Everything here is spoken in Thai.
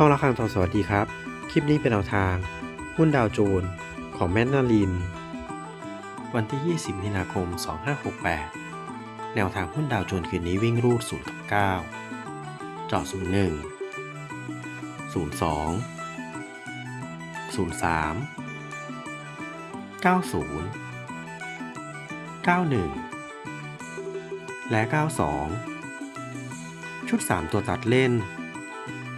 ช่องละครังทองสวัสดีครับ คลิปนี้เป็นแนวทาง หุ้นดาวโจนส์ของแมนนาลิน วันที่ 20 มีนาคม 2568 แนวทางหุ้นดาวโจนส์คืนนี้วิ่งรูด0กับ9เจาะ01 02 03 90 91 และ 92 ชุด 3 ตัวตัดเล่น